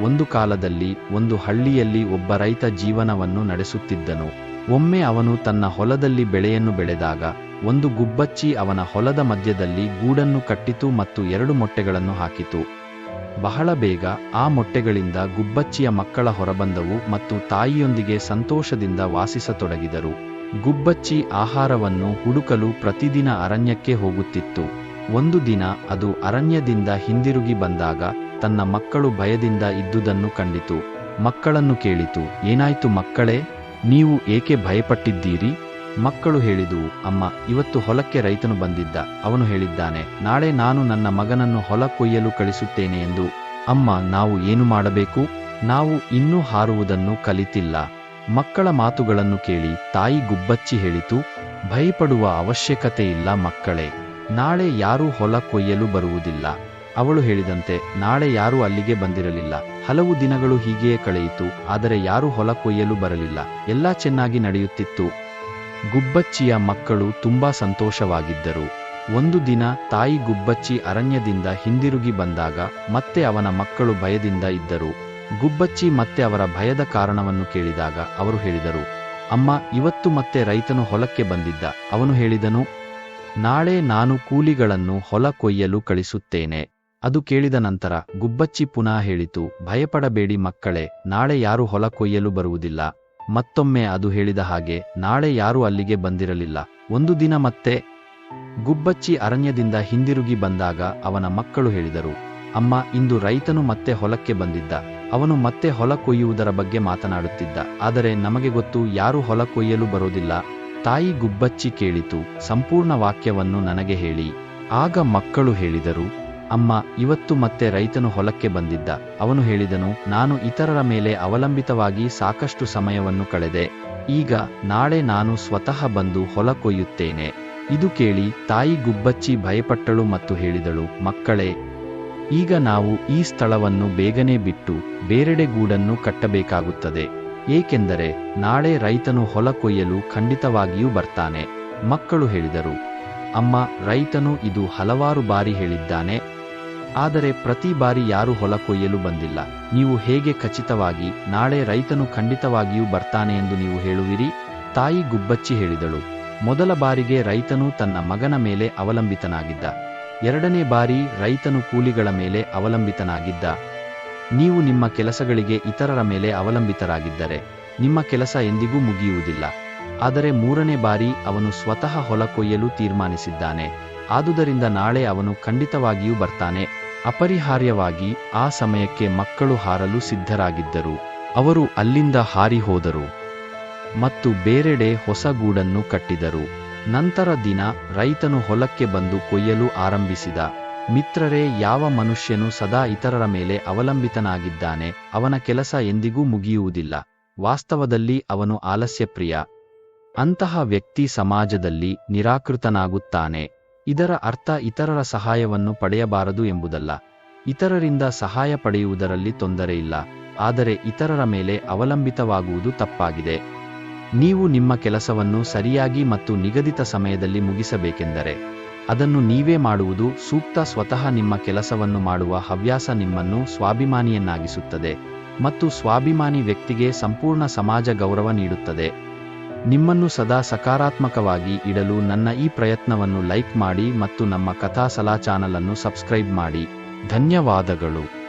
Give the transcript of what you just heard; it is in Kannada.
ಒಂದು ಕಾಲದಲ್ಲಿ ಒಂದು ಹಳ್ಳಿಯಲ್ಲಿ ಒಬ್ಬ ರೈತ ಜೀವನವನ್ನು ನಡೆಸುತ್ತಿದ್ದನು. ಒಮ್ಮೆ ಅವನು ತನ್ನ ಹೊಲದಲ್ಲಿ ಬೆಳೆಯನ್ನು ಬೆಳೆದಾಗ, ಒಂದು ಗುಬ್ಬಚ್ಚಿ ಅವನ ಹೊಲದ ಮಧ್ಯದಲ್ಲಿ ಗೂಡನ್ನು ಕಟ್ಟಿತು ಮತ್ತು ಎರಡು ಮೊಟ್ಟೆಗಳನ್ನು ಹಾಕಿತು. ಬಹಳ ಬೇಗ ಆ ಮೊಟ್ಟೆಗಳಿಂದ ಗುಬ್ಬಚ್ಚಿಯ ಮಕ್ಕಳ ಹೊರಬಂದವು ಮತ್ತು ತಾಯಿಯೊಂದಿಗೆ ಸಂತೋಷದಿಂದ ವಾಸಿಸತೊಡಗಿದರು. ಗುಬ್ಬಚ್ಚಿ ಆಹಾರವನ್ನು ಹುಡುಕಲು ಪ್ರತಿದಿನ ಅರಣ್ಯಕ್ಕೆ ಹೋಗುತ್ತಿತ್ತು. ಒಂದು ದಿನ ಅದು ಅರಣ್ಯದಿಂದ ಹಿಂದಿರುಗಿ ಬಂದಾಗ ತನ್ನ ಮಕ್ಕಳು ಭಯದಿಂದ ಇದ್ದುದನ್ನು ಕಂಡಿತು. ಮಕ್ಕಳನ್ನು ಕೇಳಿತು, ಏನಾಯ್ತು ಮಕ್ಕಳೇ? ನೀವು ಏಕೆ ಭಯಪಟ್ಟಿದ್ದೀರಿ? ಮಕ್ಕಳು ಹೇಳಿದುವು, ಅಮ್ಮ, ಇವತ್ತು ಹೊಲಕ್ಕೆ ರೈತನು ಬಂದಿದ್ದ. ಅವನು ಹೇಳಿದ್ದಾನೆ, ನಾಳೆ ನಾನು ನನ್ನ ಮಗನನ್ನು ಹೊಲ ಕೊಯ್ಯಲು ಕಳಿಸುತ್ತೇನೆ ಎಂದು. ಅಮ್ಮ, ನಾವು ಏನು ಮಾಡಬೇಕು? ನಾವು ಇನ್ನೂ ಹಾರುವುದನ್ನು ಕಲಿತಿಲ್ಲ. ಮಕ್ಕಳ ಮಾತುಗಳನ್ನು ಕೇಳಿ ತಾಯಿ ಗುಬ್ಬಚ್ಚಿ ಹೇಳಿತು, ಭಯಪಡುವ ಅವಶ್ಯಕತೆ ಇಲ್ಲ ಮಕ್ಕಳೇ. ನಾಳೆ ಯಾರೂ ಹೊಲ ಕೊಯ್ಯಲು ಬರುವುದಿಲ್ಲ. ಅವಳು ಹೇಳಿದಂತೆ, ನಾಳೆ ಯಾರೂ ಅಲ್ಲಿಗೆ ಬಂದಿರಲಿಲ್ಲ. ಹಲವು ದಿನಗಳು ಹೀಗೆಯೇ ಕಳೆಯಿತು, ಆದರೆ ಯಾರೂ ಹೊಲ ಕೊಯ್ಯಲು ಬರಲಿಲ್ಲ. ಎಲ್ಲಾ ಚೆನ್ನಾಗಿ ನಡೆಯುತ್ತಿತ್ತು. ಗುಬ್ಬಚ್ಚಿಯ ಮಕ್ಕಳು ತುಂಬಾ ಸಂತೋಷವಾಗಿದ್ದರು. ಒಂದು ದಿನ ತಾಯಿ ಗುಬ್ಬಚ್ಚಿ ಅರಣ್ಯದಿಂದ ಹಿಂದಿರುಗಿ ಬಂದಾಗ ಮತ್ತೆ ಅವನ ಮಕ್ಕಳು ಭಯದಿಂದ ಇದ್ದರು. ಗುಬ್ಬಚ್ಚಿ ಮತ್ತೆ ಅವರ ಭಯದ ಕಾರಣವನ್ನು ಕೇಳಿದಾಗ ಅವರು ಹೇಳಿದರು, ಅಮ್ಮ, ಇವತ್ತು ಮತ್ತೆ ರೈತನು ಹೊಲಕ್ಕೆ ಬಂದಿದ್ದ. ಅವನು ಹೇಳಿದನು, ನಾಳೆ ನಾನು ಕೂಲಿಗಳನ್ನು ಹೊಲ ಕೊಯ್ಯಲು ಕಳಿಸುತ್ತೇನೆ. ಅದು ಕೇಳಿದ ನಂತರ ಗುಬ್ಬಚ್ಚಿ ಪುನಃ ಹೇಳಿತು, ಭಯಪಡಬೇಡಿ ಮಕ್ಕಳೇ, ನಾಳೆ ಯಾರು ಹೊಲ ಕೊಯ್ಯಲು ಬರುವುದಿಲ್ಲ. ಮತ್ತೊಮ್ಮೆ ಅದು ಹೇಳಿದ ಹಾಗೆ, ನಾಳೆ ಯಾರೂ ಅಲ್ಲಿಗೆ ಬಂದಿರಲಿಲ್ಲ. ಒಂದು ದಿನ ಮತ್ತೆ ಗುಬ್ಬಚ್ಚಿ ಅರಣ್ಯದಿಂದ ಹಿಂದಿರುಗಿ ಬಂದಾಗ ಅವನ ಮಕ್ಕಳು ಹೇಳಿದರು, ಅಮ್ಮ, ಇಂದು ರೈತನು ಮತ್ತೆ ಹೊಲಕ್ಕೆ ಬಂದಿದ್ದ. ಅವನು ಮತ್ತೆ ಹೊಲ ಕೊಯ್ಯುವುದರ ಬಗ್ಗೆ ಮಾತನಾಡುತ್ತಿದ್ದ. ಆದರೆ ನಮಗೆ ಗೊತ್ತು, ಯಾರು ಹೊಲ ಕೊಯ್ಯಲು ಬರೋದಿಲ್ಲ ತಾಯಿ ಗುಬ್ಬಚ್ಚಿ ಕೇಳಿತು, ಸಂಪೂರ್ಣ ವಾಕ್ಯವನ್ನು ನನಗೆ ಹೇಳಿ ಆಗ ಮಕ್ಕಳು ಹೇಳಿದರು ಅಮ್ಮ, ಇವತ್ತು ಮತ್ತೆ ರೈತನು ಹೊಲಕ್ಕೆ ಬಂದಿದ್ದ. ಅವನು ಹೇಳಿದನು, ನಾನು ಇತರರ ಮೇಲೆ ಅವಲಂಬಿತವಾಗಿ ಸಾಕಷ್ಟು ಸಮಯವನ್ನು ಕಳೆದೆ. ಈಗ ನಾಳೆ ನಾನು ಸ್ವತಃ ಬಂದು ಹೊಲ ಕೊಯ್ಯುತ್ತೇನೆ. ಇದು ಕೇಳಿ ತಾಯಿ ಗುಬ್ಬಚ್ಚಿ ಭಯಪಟ್ಟಳು ಮತ್ತು ಹೇಳಿದಳು, ಮಕ್ಕಳೇ, ಈಗ ನಾವು ಈ ಸ್ಥಳವನ್ನು ಬೇಗನೆ ಬಿಟ್ಟು ಬೇರೆಡೆ ಗೂಡನ್ನು ಕಟ್ಟಬೇಕಾಗುತ್ತದೆ. ಏಕೆಂದರೆ ನಾಳೆ ರೈತನು ಹೊಲ ಕೊಯ್ಯಲು ಖಂಡಿತವಾಗಿಯೂ ಬರ್ತಾನೆ. ಮಕ್ಕಳು ಹೇಳಿದರು, ಅಮ್ಮ, ರೈತನು ಇದು ಹಲವಾರು ಬಾರಿ ಹೇಳಿದ್ದಾನೆ. ಆದರೆ ಪ್ರತಿ ಬಾರಿ ಯಾರೂ ಹೊಲ ಕೊಯ್ಯಲು ಬಂದಿಲ್ಲ. ನೀವು ಹೇಗೆ ಖಚಿತವಾಗಿ, ನಾಳೆ ರೈತನು ಖಂಡಿತವಾಗಿಯೂ ಬರ್ತಾನೆ ಎಂದು ನೀವು ಹೇಳುವಿರಿ? ತಾಯಿ ಗುಬ್ಬಚ್ಚಿ ಹೇಳಿದಳು. ಮೊದಲ ಬಾರಿಗೆ ರೈತನು ತನ್ನ ಮಗನ ಮೇಲೆ ಅವಲಂಬಿತನಾಗಿದ್ದ. ಎರಡನೇ ಬಾರಿ ರೈತನು ಕೂಲಿಗಳ ಮೇಲೆ ಅವಲಂಬಿತನಾಗಿದ್ದ. ನೀವು ನಿಮ್ಮ ಕೆಲಸಗಳಿಗೆ ಇತರರ ಮೇಲೆ ಅವಲಂಬಿತರಾಗಿದ್ದರೆ, ನಿಮ್ಮ ಕೆಲಸ ಎಂದಿಗೂ ಮುಗಿಯುವುದಿಲ್ಲ. ಆದರೆ ಮೂರನೇ ಬಾರಿ ಅವನು ಸ್ವತಃ ಹೊಲ ಕೊಯ್ಯಲು ತೀರ್ಮಾನಿಸಿದ್ದಾನೆ. ಆದುದರಿಂದ ನಾಳೆ ಅವನು ಖಂಡಿತವಾಗಿಯೂ ಬರ್ತಾನೆ. ಅಪರಿಹಾರ್ಯವಾಗಿ ಆ ಸಮಯಕ್ಕೆ ಮಕ್ಕಳು ಹಾರಲು ಸಿದ್ಧರಾಗಿದ್ದರು. ಅವರು ಅಲ್ಲಿಂದ ಹಾರಿ ಹೋದರು. ಮತ್ತು ಬೇರೆಡೆ ಹೊಸ ಗೂಡನ್ನು ಕಟ್ಟಿದರು. ನಂತರ ದಿನ ರೈತನು ಹೊಲಕ್ಕೆ ಬಂದು ಕೊಯ್ಯಲು ಆರಂಭಿಸಿದ. ಮಿತ್ರರೇ, ಯಾವ ಮನುಷ್ಯನು ಸದಾ ಇತರರ ಮೇಲೆ ಅವಲಂಬಿತನಾಗಿದ್ದಾನೆ, ಅವನ ಕೆಲಸ ಎಂದಿಗೂ ಮುಗಿಯುವುದಿಲ್ಲ. ವಾಸ್ತವದಲ್ಲಿ ಅವನು ಆಲಸ್ಯಪ್ರಿಯ. ಅಂತಹ ವ್ಯಕ್ತಿ ಸಮಾಜದಲ್ಲಿ ನಿರಾಕೃತನಾಗುತ್ತಾನೆ. ಇದರ ಅರ್ಥ ಇತರರ ಸಹಾಯವನ್ನು ಪಡೆಯಬಾರದು ಎಂಬುದಲ್ಲ. ಇತರರಿಂದ ಸಹಾಯ ಪಡೆಯುವುದರಲ್ಲಿ ತೊಂದರೆಯಿಲ್ಲ ಆದರೆ ಇತರರ ಮೇಲೆ ಅವಲಂಬಿತವಾಗುವುದು ತಪ್ಪಾಗಿದೆ. ನೀವು ನಿಮ್ಮ ಕೆಲಸವನ್ನು ಸರಿಯಾಗಿ ಮತ್ತು ನಿಗದಿತ ಸಮಯದಲ್ಲಿ ಮುಗಿಸಬೇಕೆಂದರೆ, ಅದನ್ನು ನೀವೇ ಮಾಡುವುದು ಸೂಕ್ತ ಸ್ವತಃ ನಿಮ್ಮ ಕೆಲಸವನ್ನು ಮಾಡುವ ಹವ್ಯಾಸ ನಿಮ್ಮನ್ನು ಸ್ವಾಭಿಮಾನಿಯನ್ನಾಗಿಸುತ್ತದೆ ಮತ್ತು ಸ್ವಾಭಿಮಾನಿ ವ್ಯಕ್ತಿಗೆ ಸಂಪೂರ್ಣ ಸಮಾಜ ಗೌರವ ನೀಡುತ್ತದೆ. ನಿಮ್ಮನ್ನು ಸದಾ ಸಕಾರಾತ್ಮಕವಾಗಿ ಇಡಲು ನನ್ನ ಈ ಪ್ರಯತ್ನವನ್ನು ಲೈಕ್ ಮಾಡಿ ಮತ್ತು ನಮ್ಮ ಕಥಾ ಸಲಾ ಚಾನಲ್ ಅನ್ನು ಸಬ್ಸ್ಕ್ರೈಬ್ ಮಾಡಿ. ಧನ್ಯವಾದಗಳು.